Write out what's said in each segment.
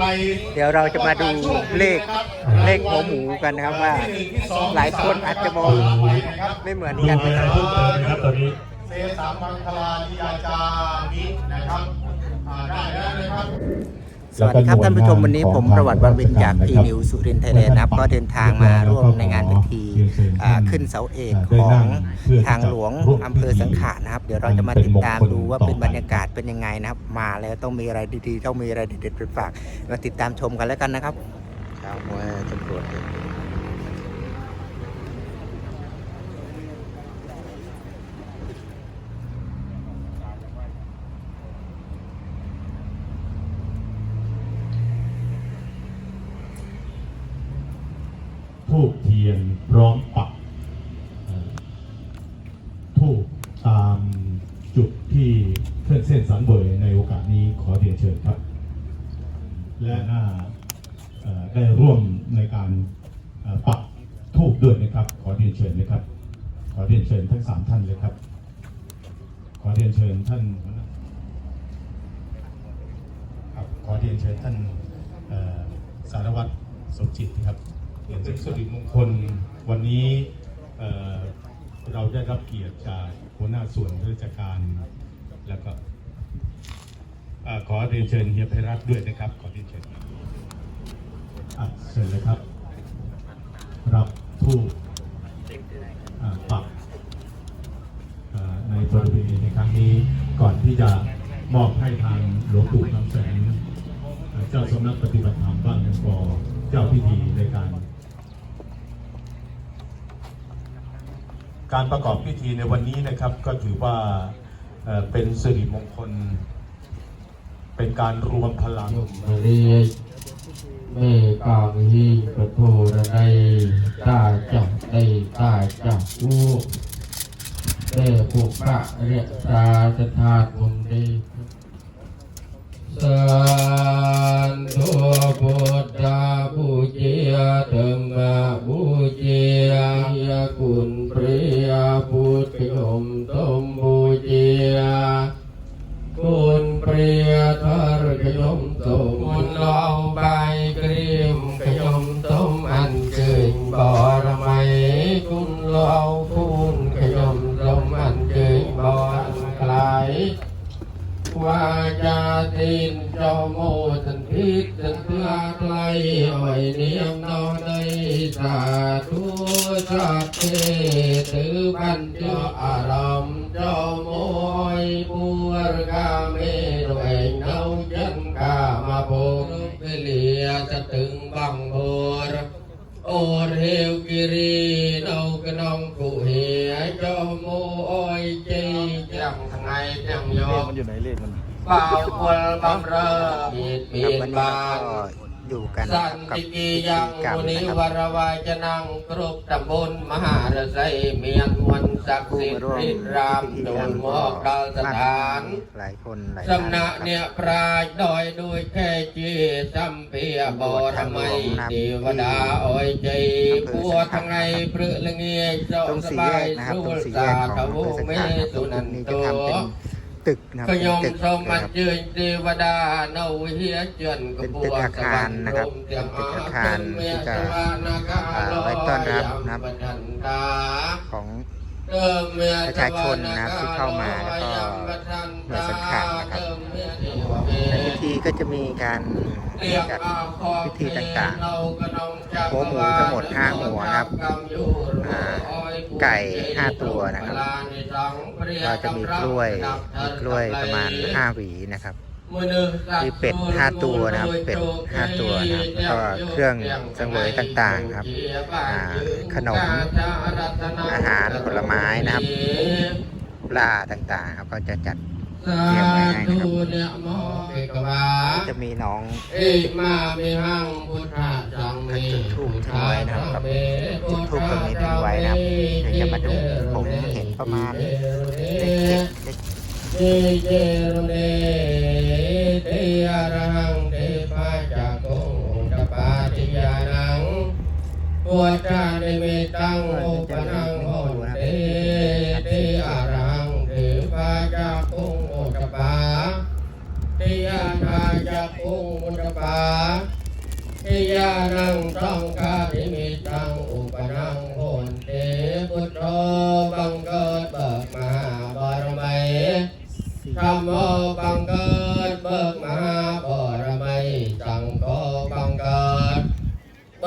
ไกลเดี๋ยวเราจะมาดูเลขเลขหัวหมูกันนะครับว่า หลายคนอาจจะมองไม่เหมือนดูกันคะแนนะนครับเพิ่มเติมนะครับตอนนี้เซสามมังคลานิยาจามินะครับอ่าได้แล้วนะครับ สวัสดีครับท่านผู้ชมวันนี้ผมประวัติวันวินจากทีนิวสุรินทร์ไทยแลนด์นะครับก็เดินทางมาร่วมในงานพิธีอ่าขึ้นเสาเอกของทางหลวงอำเภอสังขารนะครับ เดี๋ยวเราจะมาติดตามดูว่าเป็นบรรยากาศเป็นยังไงนะครับ มาแล้วต้องมีอะไรดีๆ ต้องมีอะไรเด็ดๆไปฝากมาติดตามชมกันแล้วกันนะครับชาวมวยตำรวจ ทูบเทียนพ ร้อมปักทูบตามจุดที่เคลื่อนเส้นสังเวยในโอกาสนี้ขอเรียนเชิญครับ และน่าได้ร่วมในการปักทูบด้วยนะครับ ขอเรียนเชิญนะครับ ขอเรียนเชิญทั้งสามท่านเลยครับ ขอเรียนเชิญท่านครับขอเรียนเชิญท่านสารวัตรสมจิตครับเป็นสิริมงคล วันนี้เเราได้รับเกียรติจากหัวหน้าส่วนราชการแล้วก็เอ่อขอเรียนเชิญเฮียไพรัตด้วยนะครับ ขอเรียนเชิญเชิญเลยครับ รับทูปอ่าปักในบริเวณในครั้งนี้ก่อนที่จะมอบให้ทางหลวงปู่คำแสนเอ่อเจ้าสำนักปฏิบัติธรรมบ้านยังกอเจ้าพิธีในการ การประกอบพิธีในวันนี้นะครับก็ถือว่าเป็นสิริมงคล เป็นการรวมพลังเรียเมกังฮีปะโทระไดตาจักไดตาจักอูเด้ปุกะเรียตาสถานมุนดี สันตุพุทธาบูเจียธรรมบูเจียยคุณปริยพุทธางไงจังยอมมันอยู่ไหนเลขมันเป่าคนบำเรอมีดมีครับดวันนี้บาก็น อยู่กันสันกับติพิกีธียังกรรมมุนินะครับ วรวายจะนังกรุบตำบลมหาฤทัยเมียนวันศักดิ์ผู้สิทมาธิ์ร่วมริพิรามธีโดกรรนมหมอกดาวสถาน หลายคนหลายสำนักเนี่ยปราชญ์ดอยด้วยแค่จีสัมเพียบรมัยเทวดาอ้อยใจปัวทั้งไงเปลือละเงียเจ้าตรงสสี่บาแยยกนะครับสู้ตรงสี่แยสากของทอำวเภอสังเมขารนะครับตสุรงนันนี้โตจะทำเป็น ตึกนะครับขยมเป็นสตึมกมันะนครับยืนเทวดาเนาเฮียเจือนกเป็นบัตึกวอาคารนะครับเตรียมเป็นตึกอาคารที่จะอ่าไว้ต้อนรับนะครับ ของ ประชาชนนะครับที่เข้ามาแล้วก็หน่วยสังขารนะครับ ในพิธีก็จะมีการจัดพิธีต่างๆหัวหมูทั้งหมดห้าหัวนะครับ อ่า ไก่ห้าตัวนะครับ ก็จะมีกล้วยมีกล้วยประมาณห้าหวีนะครับมีเป็ดห้าตัวนะครับ เป็ดห้าตัวนะครับแล้วก็เครื่องสังเวยต่างๆครับขนมอาหารผลไม้นะครับปลาต่างๆครับก็จะจัด เตรียมไว้ให้นะครับก็จะมีน้องเอกมาเมหังพุทธะสังเมจุดธูปทิ้งไว้นะครับจุดธูปตรงนี้ทิ้งไว้นะครับเดี๋ยวจะมาดูผมเห็นประมาณเลขเจ็ดเลขเจเจรเนเทอะระหังเทปาจักโกตปาติยานังปัวจานิเมตังโอปนังโหนเต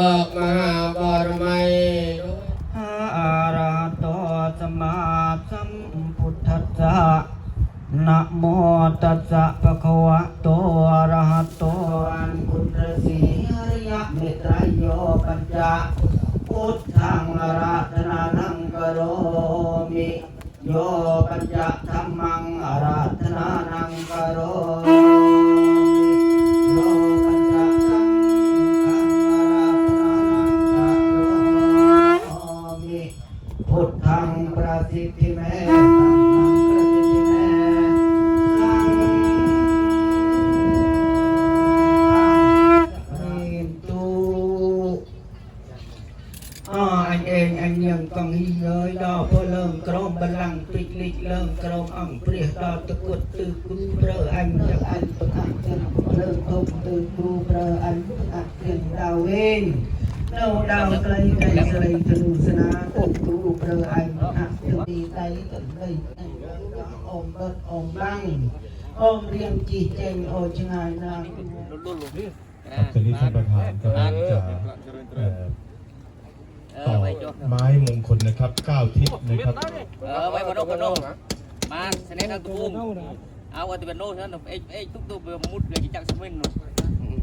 uh, my าดาวไกลไกลสลายธนูสนาตึกครูปรออันอักตึงดีไตตึงเลยอมเบิดอมบังอมเรียงจีเจงโอชงายนางครับตอนนี้ท่านประธานกำลังจะต่อไม้มงคลนะครับเก้าทิศนะครับ เออไว้บนโนบนโนมาเสน่ห์ทางตุ้ม เอาไว้ที่เป็นโนใช่ไหมเอ้ยเอ้ยทุกตัวเป็นมุดเลยจักสมินหนู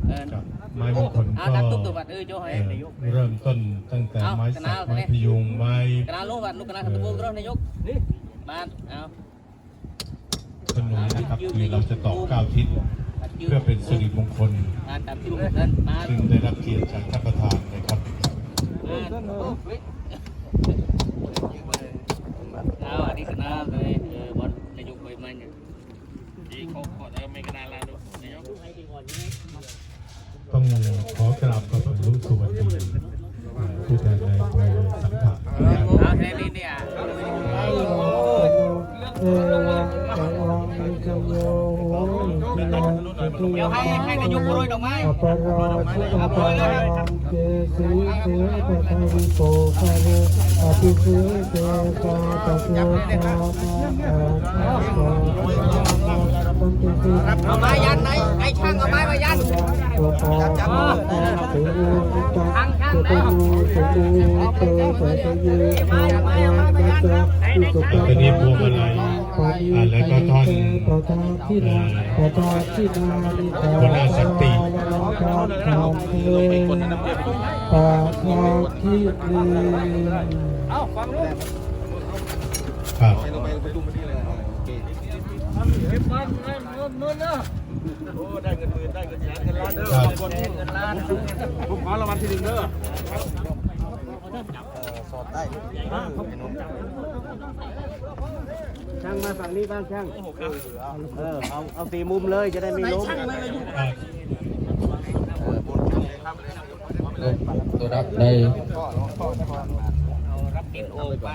เออครับไม้มงคลเอาก็ดักทุกตัวบัดเออโจ้ให้เอ่อเริ่มต้นตั้งแต่ไม้สักไม้พยุงไม้กระนาลูกบัดลูกกระนาทางตุ้มรถนายกนี่มาเอาขนุนนะครับคือเราจะต่อเก้าทิศเพื่อเป็นสิริมงคลมาตามที่ลูกนั้นมาซึ่งได้รับเกียรติจากท่านประธานนะครับเอาอันนี้กระนาเลย ต้องขอกราบขอบพระคุณสวัสดีผู้แทนในอำเภอสังขะนะครับเอาแค่นี้เนี่ยเดี๋ยวให้ให้นายกโปรยดอกไม้ปรชิตปรามเจสีเสปทวิโปภะเวอภิเสเจกาตะโพธามาอาชาสาปัญจสี เอาไม้ยันไหนไอ้ช่างเอาไม้มายันตัวปาตาเตวิตาเตตูสตูเตสะเตเยธามาจาอิสุปะตอนนี้พวงมาลัยอ่าแล้วก็ท่อนปะทาทินาปะทาทินาลิตาหัวหน้าสันติทางทางเพลงปะทาทิเรับ ได้เงินมือได้เงินแสนเงินล้านเด้อเงินล้านผมขอรางวัลที่หนึ่งเด้อสอดได้ช่างมาฝั่งนี้บ้างช่างเออเอาเอาสีมุมเลยจะได้มีลมตัวรับได้เอารับเอ็นโอไป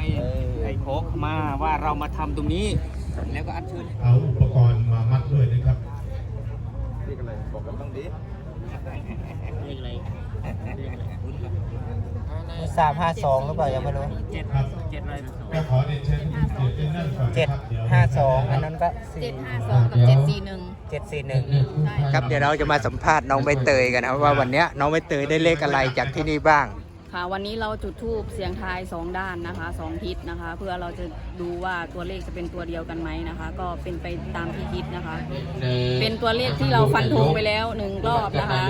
ไอ้โคกมาว่าเรามาทำตรงนี้ แล้วก็อัญเชิญเอาอุปกรณ์มามัดด้วยนะครับสามห้าสองหรือเปล่ายังไม่รู้เจ็ดครับเจ็ดอะไรก็ขอเรียนเชิญท่านเกียรตินั่นก่อนเจ็ดนะครับเดี๋ยวห้าสองอันนั้นก็สี่เจ็ดห้าสองกับเจ็ดสี่หนึ่งเจ็ดสี่หนึ่งครับเดี๋ยวเราจะมาสัมภาษณ์น้องใบเตยกันนะครับว่าวันเนี้ยน้องใบเตยได้เลขอะไรจากที่นี่บ้าง ค่ะวันนี้เราจุดทูบเสียงทายสองด้านนะคะสองทิศนะคะ เพื่อเราจะดูว่าตัวเลขจะเป็นตัวเดียวกันไหมนะคะ ก็เป็นไปตามที่คิดนะคะ เป็นตัวเลขที่เราฟันธงไปแล้วหนึ่งรอบนะคะ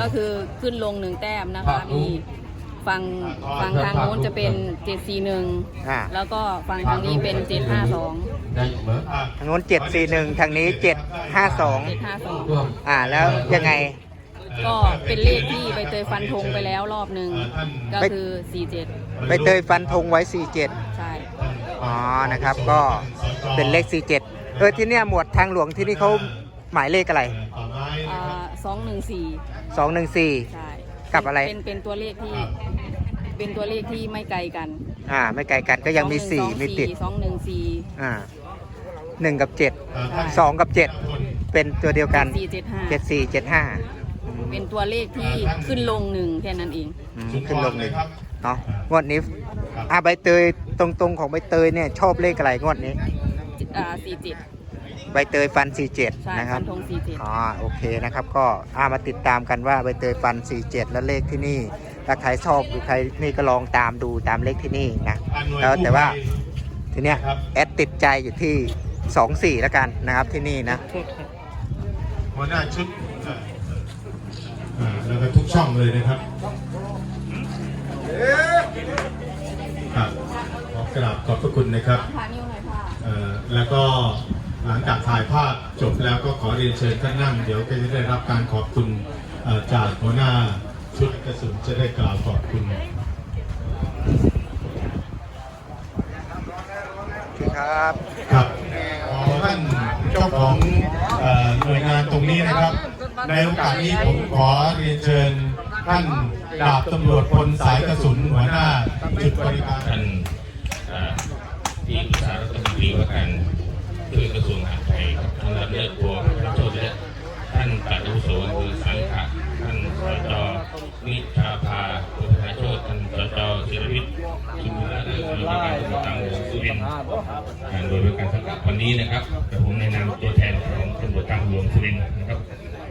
ก็คือขึ้นลงหนึ่งแต้มนะคะมีฝั่งฝั่งทางโน้นจะเป็น 741อ่าแล้วก็ฝั่งทางนี้เป็น 752ได้อยู่ไหมอะทางโน้นเจ็ดสี่หนึ่งทางนี้เจ็ดห้าสอง752อ่าแล้วยังไง ก็เป็นเลขที่ใบเตยฟันธงไปแล้วรอบหนึ่งก็คือ 47 ใบเตยฟันธงไว้สี่เจ็ดใช่ อ๋อ นะครับ ก็เป็นเลขสี่เจ็ดเออ ที่เนี่ยหมวดทางหลวงที่นี่เขาหมายเลขอะไรต่อไม้อ่านะครับสองหนึ่งสี่สองหนึ่งสี่ใช่กับอะไร เป็นเป็นตัวเลขที่ เป็นตัวเลขที่ไม่ไกลกัน อ่า ไม่ไกลกันก็ยังมีสี่มีติดสองหนึ่งสี่อ่าหนึ่งกับเจ็ดอ่าท่านสองกับเจ็ดเป็นตัวเดียวกันสี่เจ็ดห้าเจ็ดสี่เจ็ดห้าอืม เป็นตัวเลขที่ขึ้นลงหนึ่งแค่นั้นเอง อืมสุนทขึ้นลรงหเลนึ่ยงครับเนาะงวดนี้อ่าใบเตยตรงๆของใบเตยเนี่ยชอบเลขอะไรงวดนี้ อ่าสี่เจ็ดใบเตยฟัน ใช่47 นะครัฟับ นธงสี่เจ็ด อ๋อโอเคนะครับก็อามาติดตามกันว่าใบเตยฟัน 47 แล้วเลขที่นี่ถ้าใครชอบหรือใครนี่ก็ลองตามดูตามเลขที่นี่นะอ่าหน่วยแล้วแต่ว่ากู้ภัยทีเนี้ยครับแอดติดใจอยู่ที่ 24 แล้วกันนะครับที่นี่นะ หัวหน้าชุดเอ่อเอ่อ แล้วก็ทุกช่องเลยนะครับครับขอกราบขอบพระคุณนะครับพานิ้วหน่อยค่ะเอ่อแล้วก็หลังจากถ่ายภาพจบแล้วก็ขอเรียนเชิญท่านนั่ง เดี๋ยวก็จะได้รับการขอบคุณเอ่อจากหัวหน้าชุดกระสุนจะได้กล่าวขอบคุณครับครับขอท่านเจ้าของเอ่อหน่วยงานตรงนี้นะครับ ในโอกาสนี้ผมขอเรียนเชิญท่านดาบตำรวจพลสายกระสุนหัวหน้า จุดบริการท่านที่ปรึกษารัฐมนตรีว่าการช่วยกระทรวงมหาดไทยท่านรับเลือกบัวพระโชติและท่านปลัดอาวุโสอำเภอสังขะท่านสจนิชาภาพุทธาโชตท่านสจศิรวิทย์ชุมพลและท่านผู้การตำรวจทางหลวงสุรินทร์อ่าโดยการสังกัดวันนี้นะครับกับผมในนามตัวแทนของตำรวจทางหลวงสุรินทร์นะครับ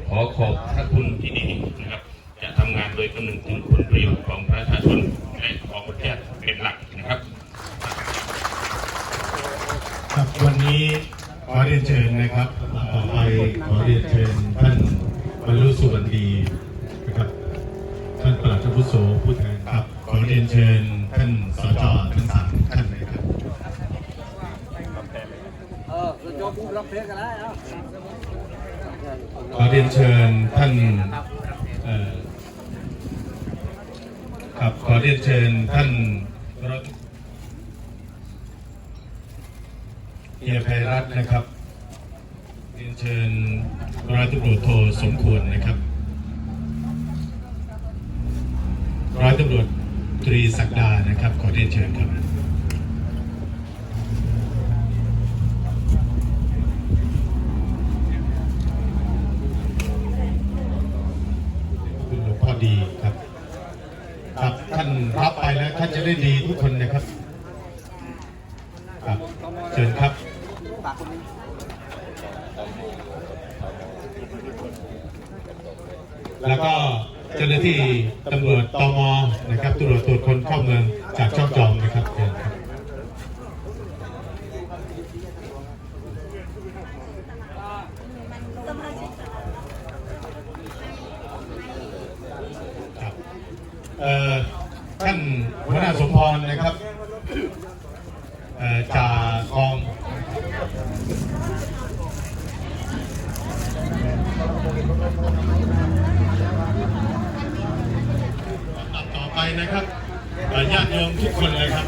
ขอขอบพระคุณที่ดีนะครับ จะทำงานโดยคำนึงถึงผลประโยชน์ของประชาชนและของประเทศเป็นหลักนะครับ ครับวันนี้ขอเรียนเชิญนะครับต่อไปขอเรียนเชิญท่านบรรลุสุวรรณดีนะครับท่านปลัดอาวุโสผู้แทนครับ ขอเรียนเชิญท่านสจทั้งสามท่านเลยครับ เออโจมรับเพลกันแล้ว ขอเรียนเชิญ ท่านครับขอเรียนเชิญท่านร้อยเฮียไพรัตน์นะครับ เรียนเชิญร้อยตำรวจโทสมควรนะครับร้อยตำรวจตรีศักดานะครับ ขอเรียนเชิญครับ คุณหลวงพ่อ ดีครับครับท่านรับไปแล้วท่านจะได้ดีทุกคนนะครับครับเชิญครับแล้วก็เจ้าหน้าที่ตำรวจตมนะครับตรวจตรวจคนเข้าเมืองจากช่องจอมนะครับเอ่อ ท่านหัวหน้าสมพรนะครับเอ่อจ่ากองต่อไปนะครับเอ่อญาติโยมทุกคนเลยครับ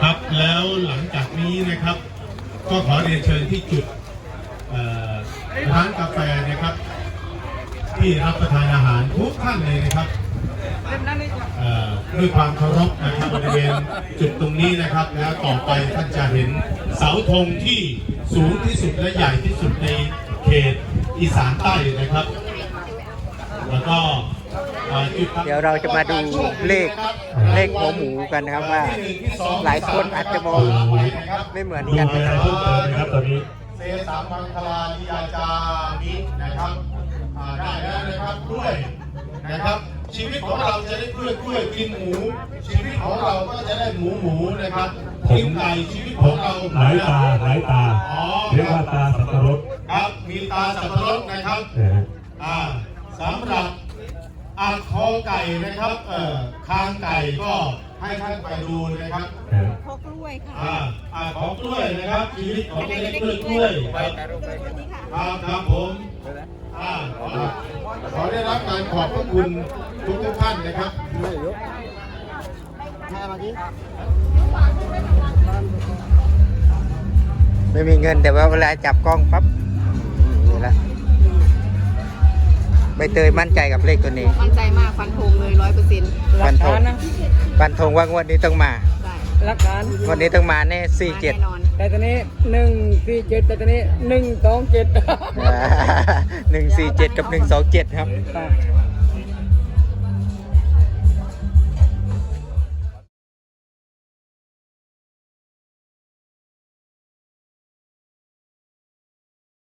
ครับ แล้วหลังจากนี้นะครับ ก็ขอเรียนเชิญที่จุดร้านกาแฟนะครับ ที่รับประทานอาหารทุกท่านเลยนะครับด้วยความเคารพนะครับบริเวณจุดตรงนี้นะครับ แล้วต่อไปท่านจะเห็นเสาธงที่สูงที่สุดและใหญ่ที่สุดในเขตอีสานใต้นะครับ แล้วก็ เอ่อจุดเดี๋ยวเราจะมาดูเลขเลขหัวหมูกันนะครับว่า หลายคนอาจจะมองไม่เหมือนดูกันอะนะไรครับเพิ่มเติมไหมครับตอนนี้เซสามมังคลานิยาจามินะครับอ่าได้แล้วนะครับกล้วยนะครับ ชีวิตของเราจะได้กล้วยกล้วยกินหมู ชีวิตของเราก็จะได้หมูหมูนะครับกินไก่ชีวิตของเราหลายตาหลายตาอ๋อเรียกว่าตาสับปะรดครับมีตาสับปะรดนะครับนะฮะอ่าสำหรับ อาคอไก่นะครับเอ่อคางไก่ก็ให้ท่านไปดูนะครับนะฮะพกกล้วยค่ะอ่าอ่าของกล้วยนะครับชีวิตของเล็กกล้วยกล้วยครับสวัสดีค่ะครับครับผมอ่าขอขอได้รับการขอบพระคุณทุกทุกๆท่านนะครับไม่มีเงินแต่ว่าเวลาจับกล้องปั๊บนี่ละ ใบเตยมั่นใจกับเลขตัวนี้ มั่นใจมากฟันธงเลยร้อยเปอร์เซ็นต์ฟันธงฟันธงว่างวดนี้ต้องมาใช่หลักฐานวันนี้ต้องมาแน่สี่เจ็ดแน่นอนแต่ตอนนี้หนึ่งสี่เจ็ดแต่ตอนนี้หนึ่งสองเจ็ดหนึ่งสี่เจ็ดกับหนึ่งสองเจ็ดครับครับ